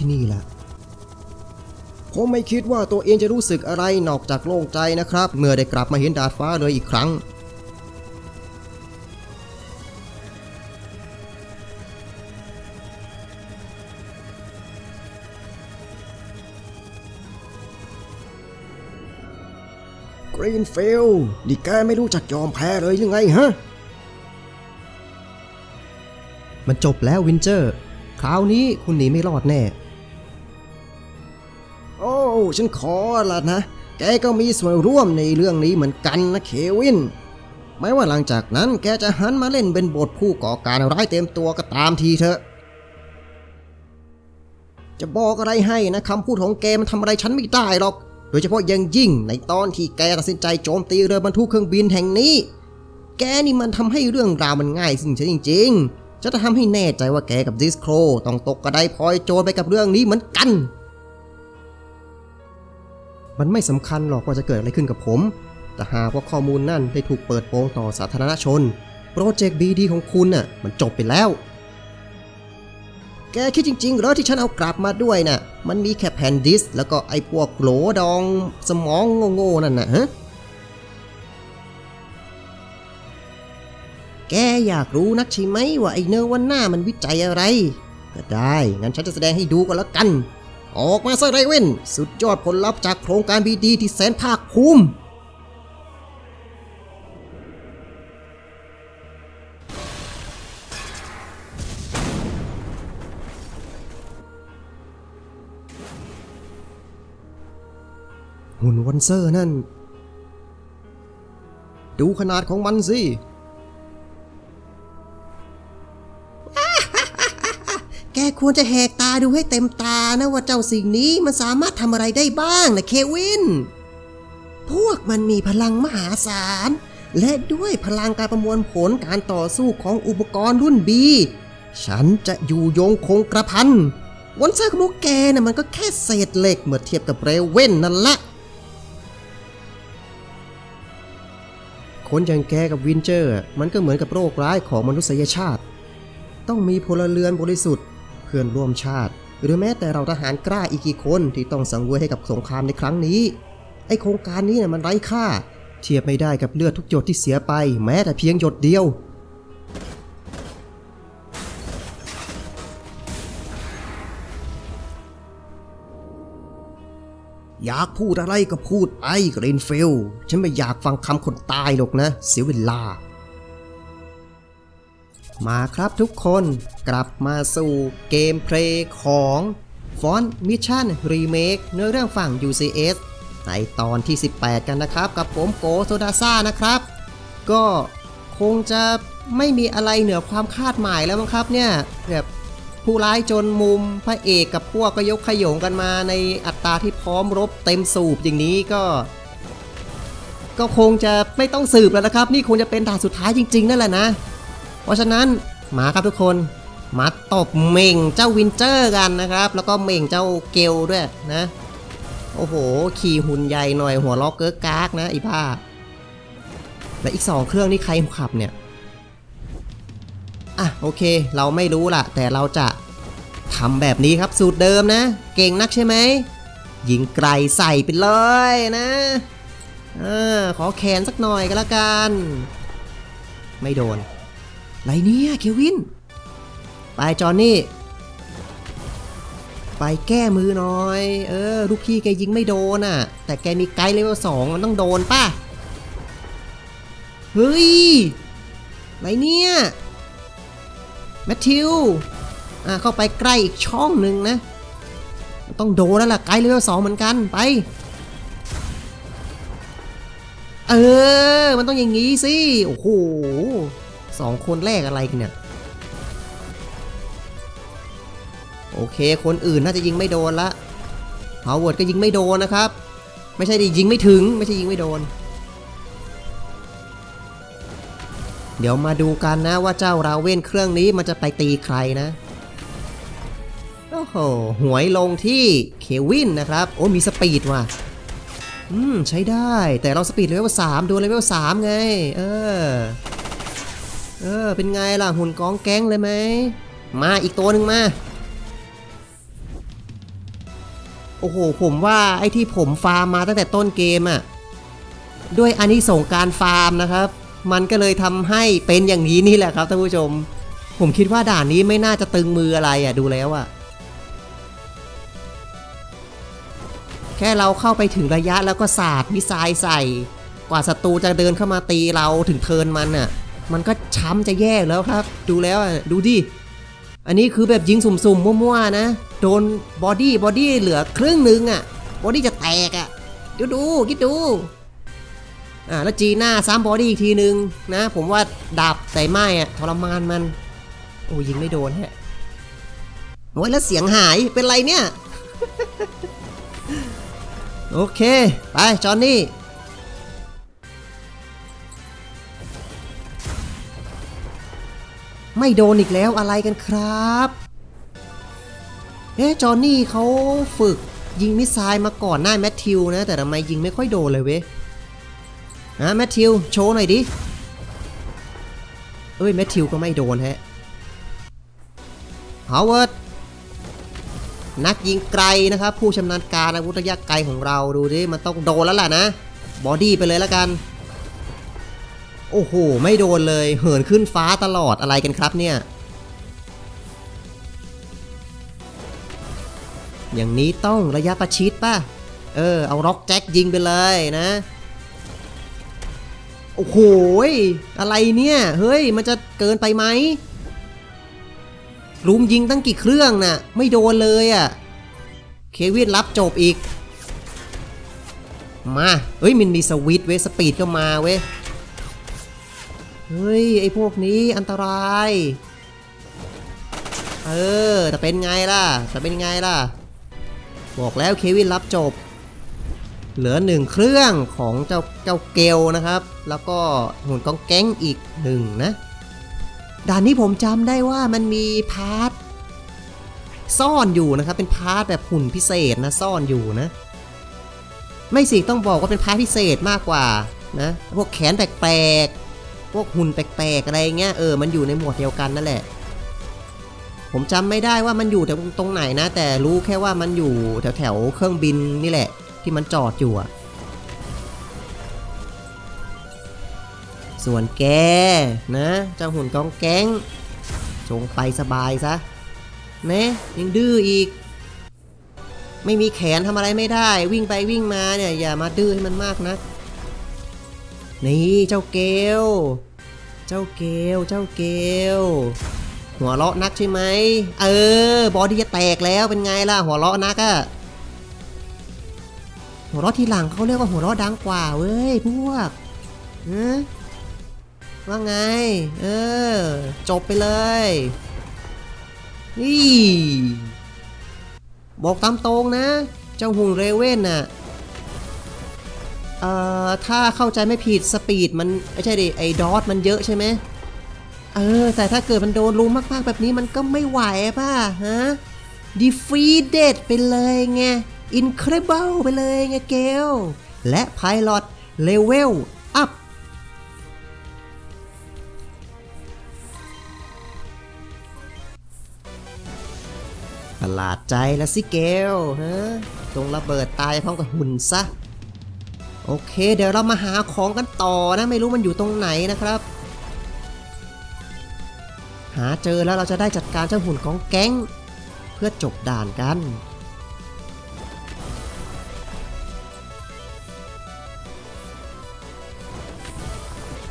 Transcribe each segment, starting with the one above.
ที่นี่ละผมไม่คิดว่าตัวเองจะรู้สึกอะไรนอกจากโล่งใจนะครับ เมื่อได้กลับมาเห็นดาดฟ้าเลยอีกครั้ง กรีนเฟลด์นี่แกไม่รู้จักยอมแพ้เลยยังไงฮะ มันจบแล้ววินเจอร์ คราวนี้คุณหนีไม่รอดแน่ ฉันขอละนะ แกก็มีส่วนร่วมในเรื่องนี้เหมือนกันนะเควินไม่ว่าหลังจากนั้นแกจะหันมาเล่นเป็นบทผู้ก่อการร้ายเต็มตัวก็ตามทีเถอะ จะบอกอะไรให้นะคำพูดของแกมันทำอะไรฉันไม่ได้หรอก โดยเฉพาะยังยิ่งในตอนที่แกตัดสินใจโจมตีเรือบรรทุกเครื่องบินแห่งนี้ แกนี่มันทำให้เรื่องราวมันง่ายสิ้นเชิงจริง ๆ จะทำให้แน่ใจว่าแกกับดิสโครต้องตกกระไดพลอยโจรไปกับเรื่องนี้เหมือนกัน มันไม่สำคัญหรอกว่าจะเกิดอะไรขึ้นกับผม แต่หากว่าข้อมูลนั่นได้ถูกเปิดโปงต่อสาธารณชน โปรเจกต์บีดีของคุณน่ะมันจบไปแล้ว แกคิดจริงๆเหรอที่ฉันเอากลับมาด้วยน่ะ มันมีแค่แผ่นดิสก์แล้วก็ไอ้พวกโหลดองสมองโง่ๆนั่นน่ะฮะแกอยากรู้นักใช่ไหมว่าไอ้เนอวันหน้ามันวิจัยอะไร ก็ได้ งั้นฉันจะแสดงให้ดูก็แล้วกัน ออกมาซะไรเว้น สุดยอดผลลัพธ์จากโครงการบีดีที่แสนภาคภูมิหุ่นวันเซอร์นั่น ดูขนาดของมันสิ ควรจะแหกตาดูให้เต็มตานะว่าเจ้าสิ่งนี้มันสามารถทำอะไรได้บ้างนะเควิน พวกมันมีพลังมหาศาล และด้วยพลังการประมวลผลการต่อสู้ของอุปกรณ์รุ่นบี ฉันจะอยู่ยงคงกระพันวันเซอร์ของพวกแกน่ะมันก็แค่เศษเหล็กเมื่อเทียบกับเรเว่นนั่นละคนอย่างแกกับวินเจอร์ มันก็เหมือนกับโรคร้ายของมนุษยชาติ ต้องมีพลเรือนบริสุทธิ์ พื่อนร่วมชาติ หรือแม้แต่เราทหารกล้าอีกกี่คนที่ต้องสังเวยให้กับสงครามในครั้งนี้ ไอโครงการนี้เนี่ยมันไร้ค่า เทียบไม่ได้กับเลือดทุกหยดที่เสียไป แม้แต่เพียงหยดเดียวอยากพูดอะไรก็พูดไปกรีนฟิลฉันไม่อยากฟังคำคนตายหรอกนะ เสียเวลา มาครับทุกคนกลับมาสู่เกมเพลย์ของฟอนมิชชั่นรีเมคเนื้อเรื่องฝั่ง UCS ในตอนที่ 18 กันนะครับ กับผมโกโซดาซ่านะครับ ก็คงจะไม่มีอะไรเหนือความคาดหมายแล้วมั้งครับเนี่ยแบบผู้ร้ายจนมุมพระเอกกับพวกก็ยกขยงกันมาในอัตราที่พร้อมรบเต็มสูบอย่างนี้ก็ ก็คงจะไม่ต้องสืบแล้วนะครับ นี่คงจะเป็นด่านสุดท้ายจริง ๆ นั่นแหละนะ ราะฉะนั้นหมาครับทุกคนมาตบเม่งเจ้าวินเจอร์กันนะครับ แล้วก็เม่งเจ้าเกลด้วยนะ โอ้โห ขี่หุ่นใหญ่หน่อยหัวล้อกเกิร์กากนะไอ้บ้า และอีกสองเครื่องนี่ใครขับเนี่ย อะโอเค เราไม่รู้ล่ะ แต่เราจะทำแบบนี้ครับสูตรเดิมนะ เก่งนักใช่ไหมยิงไกลใส่ไปเลยนะออขอแขนสักหน่อยก็แล้วกัน ไม่โดน ไรเนี่ยเควิน ไปจอนนี่ ไปแก้มือหน่อย เออ ลูกพี่แกยิงไม่โดนอะ แต่แกมีไกด์เลเวลสองมันต้องโดนป่ะ เฮ้ย ไรเนี่ย แมทธิว อะเข้าไปใกล้อีกช่องหนึ่งนะ ต้องโดนแล้วล่ะไกด์เลเวลสองเหมือนกันไป เออ มันต้องอย่างงี้สิ โอ้โห สองคนแรกอะไรกันเนี่ยโอเค คนอื่นน่าจะยิงไม่โดนละฮาวเวิร์ดก็ยิงไม่โดนนะครับ ไม่ใช่ดิยิงไม่ถึง ไม่ใช่ยิงไม่โดน เดี๋ยวมาดูกันนะว่าเจ้าราเวนเครื่องนี้มันจะไปตีใครนะ โอ้โห หวยลงที่เควินนะครับ โอ้มีสปีดว่ะ อืม ใช้ได้ แต่เราสปีดเลเวลสามดูเลเวลสามไง เออ เออ เป็นไงล่ะ หุ่นกองแก๊งเลยไหม มาอีกตัวหนึ่งมา โอ้โห ผมว่าไอ้ที่ผมฟาร์มมาตั้งแต่ต้นเกมอะด้วยอานิสงส์การฟาร์มนะครับ มันก็เลยทำให้เป็นอย่างนี้นี่แหละครับท่านผู้ชม ผมคิดว่าด่านนี้ไม่น่าจะตึงมืออะไรอะดูแล้วอะแค่เราเข้าไปถึงระยะแล้วก็สาดมิสไซล์ใส่ กว่าศัตรูจะเดินเข้ามาตีเราถึงเทินมันอะ มันก็ช้ำจะแย่แล้วครับ ดูแล้วดูดิ อันนี้คือแบบยิงสุ่มๆ มั่วๆ นะ โดนบอดี้บอดี้เหลือครึ่งหนึงอะ่ะ บอดี้จะแตกอะ่ะเดูดูคิดดู อ่าแล้วจีน้าซ้ำบอดี้อีกทีนึงนะ ผมว่าดับใส่ไม้อะทรมานมัน โอ้ยิงไม่โดนฮะโอ้ยแล้วเสียงหายเป็นไรเนี่ย โอเค ไปจอห์นนี่ ไม่โดนอีกแล้วอะไรกันครับเอ๊ะจอห์นนี่เขาฝึกยิงมิสไซล์มาก่อนหน้าแมทธิวนะ แต่ทำไมยิงไม่ค่อยโดนเลยเว้ยนะแมทธิวโชว์หน่อยดิ เอ้ยแมทธิวก็ไม่โดนฮะฮาวเวิร์ดนักยิงไกลนะครับ ผู้ชำนาญการอาวุธระยะไกลของเราดูดิมันต้องโดนแล้วล่ะนะ บอดี้ไปเลยแล้วกัน โอ้โห ไม่โดนเลย เหินขึ้นฟ้าตลอดอะไรกันครับเนี่ย อย่างนี้ต้องระยะประชิดป่ะ เออ เอาร็อกแจ็คยิงไปเลยนะ โอ้โห อะไรเนี่ย เฮ้ย มันจะเกินไปไหมรุมยิงตั้งกี่เครื่องน่ะ ไม่โดนเลยอะ่ะ เควินรับจบอีก มาเฮ้ย มันมีสวิตเว้สปีดก็มาเว้ย เฮ้ย ไอ้พวกนี้อันตราย เออ แต่เป็นไงล่ะ แต่เป็นไงล่ะ บอกแล้วเควินรับจบ เหลือหนึ่งเครื่องของเจ้าเจ้าเกลนะครับ แล้วก็หุ่นกองแก๊งอีกหนึ่งนะ ด่านนี้ผมจำได้ว่ามันมีพาร์ทซ่อนอยู่นะครับ เป็นพาร์ทแบบหุ่นพิเศษนะ ซ่อนอยู่นะ ไม่สิต้องบอกว่าเป็นพาร์ทพิเศษมากกว่านะ พวกแขนแปลก พวกหุ่นแปลกๆอะไรเงี้ยเออมันอยู่ในหมวดเดียวกันนั่นแหละ ผมจำไม่ได้ว่ามันอยู่ตรงตรงไหนนะ แต่รู้แค่ว่ามันอยู่แถวแถวเครื่องบินนี่แหละ ที่มันจอดอยู่อะส่วนแกนะเจ้าหุ่นกองแก๊งจงไปสบายซะนะยังดื้ออีก ไม่มีแขนทำอะไรไม่ได้ วิ่งไปวิ่งมาเนี่ยอย่ามาดื้อให้มันมากนะ นี่เจ้าเกล เจ้าเกล เจ้าเกล หัวเราะนักใช่ไหม เออ บอดี้จะแตกแล้วเป็นไงล่ะ หัวเราะนักอะหัวเราะทีหลังเขาเรียกว่าหัวเราะดังกว่าเว้ยพวกฮะว่าไง เออ จบไปเลยนี่บอกตามตรงนะ เจ้าหุ่นเรเว่นน่ะ เอ่อถ้าเข้าใจไม่ผิดสปีดมันไม่ใช่ดิไอ้ดอทมันเยอะใช่ไหมเออ แต่ถ้าเกิดมันโดนลุมมากๆ แบบนี้มันก็ไม่ไหวป่ะฮะ defeated ไปเลยไง incredible ไปเลยไงเกลและ pilot level up ประหลาดใจแล้วสิเกลฮะตรงระเบิดตายพร้อมกับหุ่นซะ โอเค เดี๋ยวเรามาหาของกันต่อนะ ไม่รู้มันอยู่ตรงไหนนะครับ หาเจอแล้วเราจะได้จัดการเจ้าหุ่นของแก๊ง เพื่อจบด่านกัน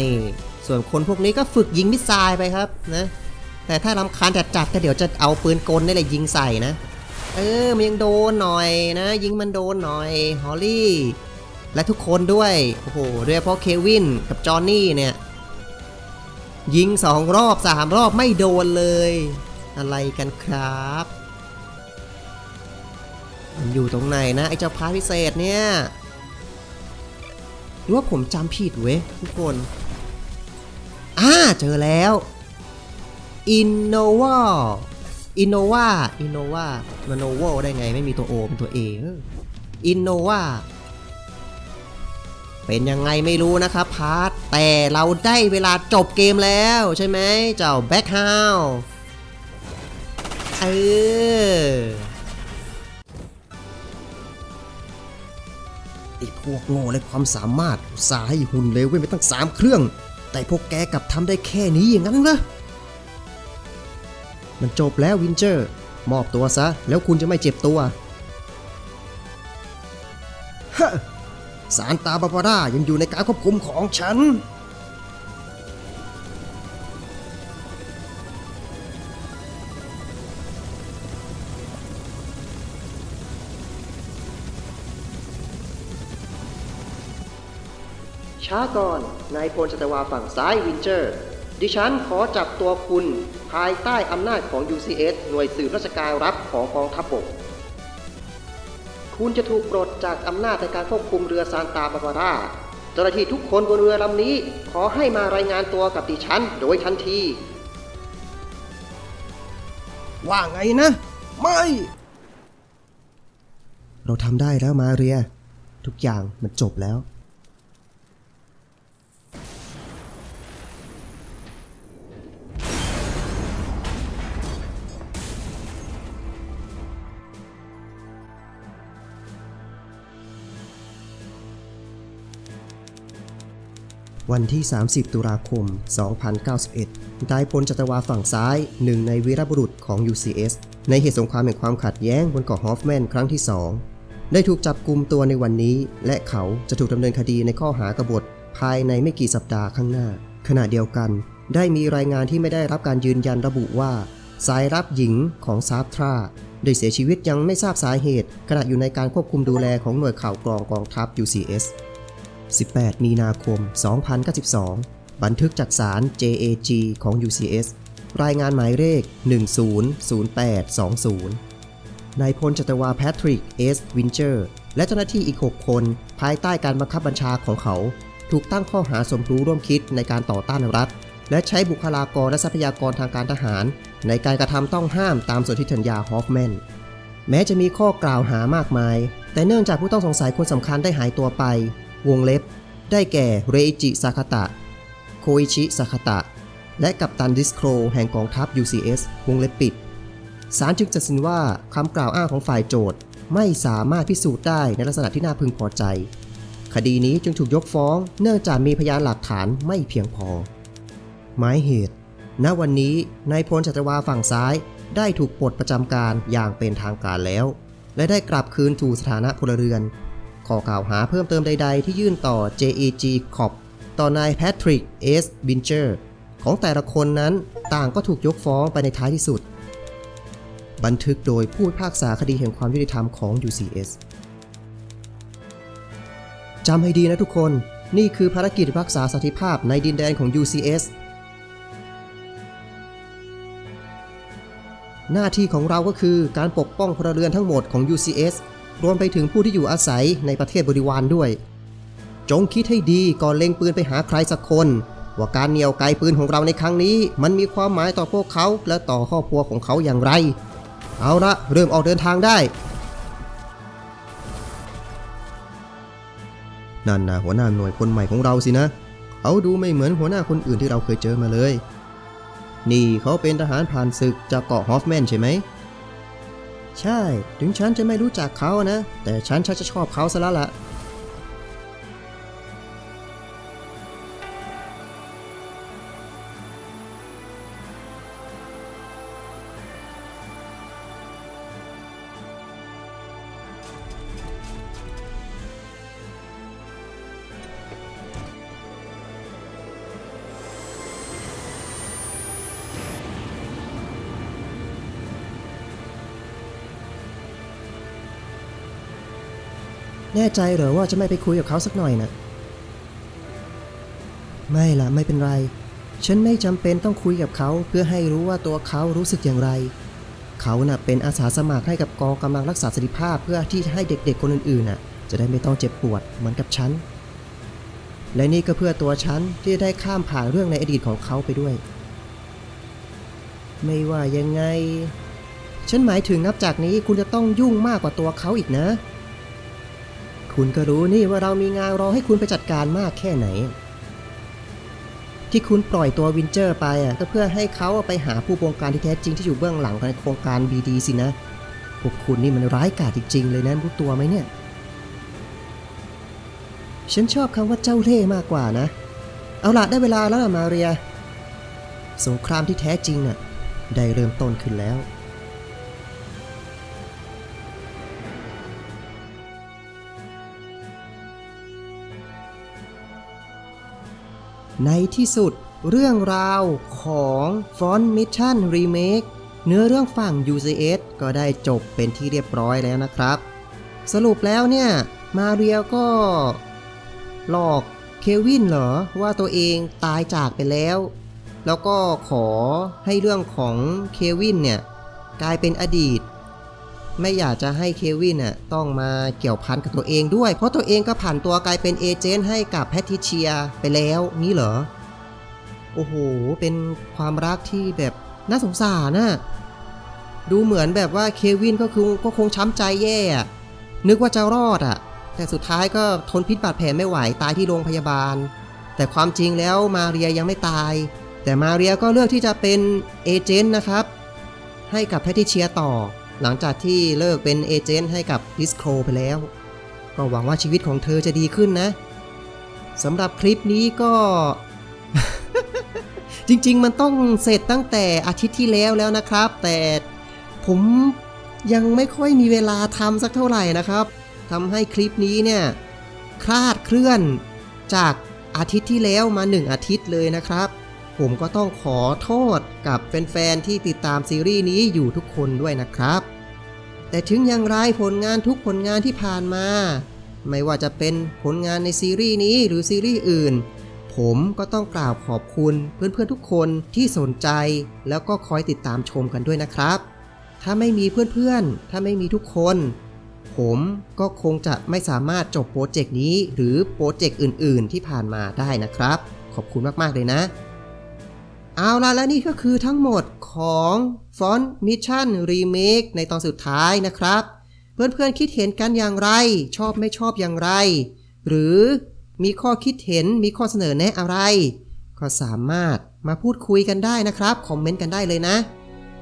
นี่ ส่วนคนพวกนี้ก็ฝึกยิงมิสไซล์ไปครับนะแต่ถ้ารำคาญจัดจัดก็เดี๋ยวจะเอาปืนกลนี่แหละยิงใส่นะ เออ มันยังโดนหน่อยนะ ยิงมันโดนหน่อย ฮอลลี่ และทุกคนด้วย โอ้โหโดยเฉพาะเควินกับจอห์นนี่เนี่ย ยิงสองรอบสามรอบไม่โดนเลย อะไรกันครับ มันอยู่ตรงไหนนะ ไอ้เจ้าพาร์พิเศษเนี่ยหรือว่าผมจำผิดเว้ยทุกคนอ่าเจอแล้ว Innova Innova Innova มัน Novo ได้ไงไม่มีตัว O เป็นตัว A เออ Innova เป็นยังไงไม่รู้นะครับพาร์ทแต่เราได้เวลาจบเกมแล้วใช่ไหมเจ้าแบ็คฮาวเอออ้พวกโง่และความสามารถสาให้หุ่นเลวเว้นไปตั้งสามเครื่อง แต่พวกแกกลับทำได้แค่นี้อย่างนั้นเหรอมันจบแล้ววินเจอร์ มอบตัวซะ แล้วคุณจะไม่เจ็บตัวฮะ สารตาบาบาร่ายังอยู่ในการควบคุมของฉัน ช้าก่อนนายพลจัตวาฝั่งซ้ายวินเจอร์ ดิฉันขอจับตัวคุณ ภายใต้อำนาจของ UCS หน่วยสืบราชการรับของกองทัพบก คุณจะถูกปลดจากอำนาจในการควบคุมเรือซานตาบาบาร่าเจ้าหน้าที่ทุกคนบนเรือลำนี้ ขอให้มารายงานตัวกับดิฉันโดยทันที ว่าไงนะ ไม่ เราทำได้แล้วมาเรีย ทุกอย่างมันจบแล้ว วันที่ 30 ตุลาคม 2091นายพลจัตวาฝั่งซ้ายหนึ่งในวีรบุรุษของ UCS ในเหตุสงครามแห่งความขัดแย้งบนเกาะฮอฟแมนครั้งที่ 2 ได้ถูกจับกลุ่มตัวในวันนี้ และเขาจะถูกดำเนินคดีในข้อหากบฏภายในไม่กี่สัปดาห์ข้างหน้า ขณะเดียวกัน ได้มีรายงานที่ไม่ได้รับการยืนยันระบุว่า สายรับหญิงของซาบทราได้เสียชีวิตยังไม่ทราบสาเหตุขณะอยู่ในการควบคุมดูแลของหน่วยข่าวกรองกองทัพ UCS 18 มีนาคม 2092 บันทึกจากสาร JAG ของ UCS รายงานหมายเลข 100820 นายพลจัตวาแพทริก เอส วินเจอร์ และเจ้าหน้าที่อีก 6 คน ภายใต้การบังคับบัญชาของเขา ถูกตั้งข้อหาสมรู้ร่วมคิดในการต่อต้านรัฐ และใช้บุคลากรและทรัพยากรทางการทหาร ในการกระทำต้องห้ามตามสนธิสัญญาฮอฟแมน แม้จะมีข้อกล่าวหามากมาย แต่เนื่องจากผู้ต้องสงสัยคนสำคัญได้หายตัวไป วงเล็บ ได้แก่เรอิจิซาคาตะ โคอิชิซาคาตะ และกัปตันดิสโครแห่งกองทัพ UCS วงเล็บปิดศาลจึงตัดสินว่าคำกล่าวอ้างของฝ่ายโจทย์ไม่สามารถพิสูจน์ได้ในลักษณะที่น่าพึงพอใจ คดีนี้จึงถูกยกฟ้องเนื่องจากมีพยานหลักฐานไม่เพียงพอ หมายเหตุ ณ วันนี้นายพลจัตวาฝั่งซ้ายได้ถูกปลดประจำการอย่างเป็นทางการแล้ว และได้กลับคืนสู่สถานะพลเรือน ข้อกล่าวหาเพิ่มเติมใดๆ ที่ยื่นต่อ JEG Corp ต่อนายแพทริก S. Bincher ของแต่ละคนนั้นต่างก็ถูกยกฟ้องไปในท้ายที่สุด บันทึกโดยผู้พิพากษาคดีแห่งความยุติธรรมของ UCS จำให้ดีนะทุกคน นี่คือภารกิจรักษาสันติภาพในดินแดนของ UCS หน้าที่ของเราก็คือการปกป้องพลเรือนทั้งหมดของ UCS รวมไปถึงผู้ที่อยู่อาศัยในประเทศบริวารด้วย จงคิดให้ดีก่อนเล็งปืนไปหาใครสักคน ว่าการเหนี่ยวไกปืนของเราในครั้งนี้ มันมีความหมายต่อพวกเขาและต่อครอบครัวของเขาอย่างไร เอาละเริ่มออกเดินทางได้ นั่นนะหัวหน้าหน่วยคนใหม่ของเราสินะเขาดูไม่เหมือนหัวหน้าคนอื่นที่เราเคยเจอมาเลย นี่เขาเป็นทหารผ่านศึกจากเกาะฮอฟแมนใช่ไหม ใช่ ถึงฉันจะไม่รู้จักเขานะ แต่ฉันชักจะชอบเขาซะแล้วล่ะ แน่ใจเหรอว่าจะไม่ไปคุยกับเขาสักหน่อยนะไม่ล่ะไม่เป็นไร ฉันไม่จำเป็นต้องคุยกับเขาเพื่อให้รู้ว่าตัวเขารู้สึกอย่างไร เขาน่ะเป็นอาสาสมัครให้กับกองกำลังรักษาสันติภาพเพื่อที่ให้เด็กๆคนอื่นๆน่ะ จะได้ไม่ต้องเจ็บปวดเหมือนกับฉัน และนี่ก็เพื่อตัวฉันที่จะได้ข้ามผ่านเรื่องในอดีตของเขาไปด้วย ไม่ว่ายังไง ฉันหมายถึงนับจากนี้คุณจะต้องยุ่งมากกว่าตัวเขาอีกนะ คุณก็รู้นี่ว่าเรามีงานรอให้คุณไปจัดการมากแค่ไหน ที่คุณปล่อยตัววินเจอร์ไปอะก็เพื่อให้เขาไปหาผู้บงการที่แท้จริงที่อยู่เบื้องหลังในโครงการ BD สินะพวกคุณนี่มันร้ายกาจจริง ๆ เลยนะรู้ตัวไหมเนี่ย ฉันชอบคำว่าเจ้าเล่ห์มากกว่านะ เอาล่ะได้เวลาแล้วล่ะมาเรีย สงครามที่แท้จริงน่ะได้เริ่มต้นขึ้นแล้ว ในที่สุดเรื่องราวของ Front Mission Remake เนื้อเรื่องฝั่ง UCS ก็ได้จบเป็นที่เรียบร้อยแล้วนะครับ สรุปแล้วเนี่ย มาเรียก็ หลอกเควินเหรอ ว่าตัวเองตายจากไปแล้ว แล้วก็ขอให้เรื่องของเควินเนี่ย กลายเป็นอดีต ไม่อยากจะให้เควินน่ะต้องมาเกี่ยวพันกับตัวเองด้วย เพราะตัวเองก็ผ่านตัวกลายเป็นเอเจนต์ให้กับแพทริเชียไปแล้วนี่เหรอ โอ้โห เป็นความรักที่แบบน่าสงสารน่ะดูเหมือนแบบว่าเควินก็คือก็คงช้ำใจแย่นึกว่าจะรอดอะแต่สุดท้ายก็ทนพิษบาดแผลไม่ไหวตายที่โรงพยาบาล แต่ความจริงแล้วมาเรียยังไม่ตาย แต่มาเรียก็เลือกที่จะเป็นเอเจนต์นะครับ ให้กับแพทิเชียต่อ หลังจากที่เลิกเป็นเอเจนต์ให้กับดิสโครไปแล้ว ก็หวังว่าชีวิตของเธอจะดีขึ้นนะสำหรับคลิปนี้ก็ จริงๆ มันต้องเสร็จตั้งแต่อาทิตย์ที่แล้วแล้วนะครับ แต่ผมยังไม่ค่อยมีเวลาทำสักเท่าไหร่นะครับทำให้คลิปนี้เนี่ยคลาดเคลื่อนจากอาทิตย์ที่แล้วมา1อาทิตย์เลยนะครับ ผมก็ต้องขอโทษ กับแฟนๆที่ติดตามซีรีส์นี้อยู่ทุกคนด้วยนะครับ แต่ถึงอย่างไรผลงานทุกผลงานที่ผ่านมา ไม่ว่าจะเป็นผลงานในซีรีส์นี้หรือซีรีส์อื่น ผมก็ต้องกล่าวขอบคุณเพื่อนๆทุกคนที่สนใจ แล้วก็คอยติดตามชมกันด้วยนะครับ ถ้าไม่มีเพื่อนๆ ถ้าไม่มีทุกคน ผมก็คงจะไม่สามารถจบโปรเจกต์นี้ หรือโปรเจกต์อื่น ๆ ที่ผ่านมาได้นะครับ ขอบคุณมากๆเลยนะ เอาล่ะและนี่ก็คือทั้งหมดของ Font Mission Remake ในตอนสุดท้ายนะครับ เพื่อนๆคิดเห็นกันอย่างไร ชอบไม่ชอบอย่างไร หรือมีข้อคิดเห็นมีข้อเสนอแนะอะไร ก็สามารถมาพูดคุยกันได้นะครับ คอมเมนต์กันได้เลยนะ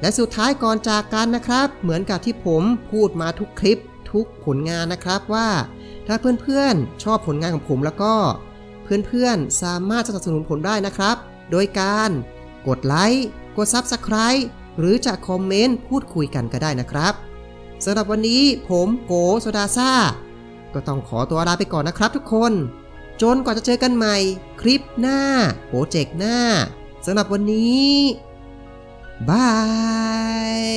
และสุดท้ายก่อนจากกันนะครับ เหมือนกับที่ผมพูดมาทุกคลิปทุกผลงานนะครับว่า ถ้าเพื่อนๆ ชอบผลงานของผมแล้วก็ เพื่อนๆ สามารถสนับสนุนผมได้นะครับ โดยการ กดไลค์ กด Subscribe หรือจะคอมเมนต์พูดคุยกันก็ได้นะครับสำหรับวันนี้ผมโกโซดาซ่า ก็ต้องขอตัวลาไปก่อนนะครับทุกคน จนกว่าจะเจอกันใหม่ คลิปหน้า โปรเจกต์หน้าสำหรับวันนี้บาย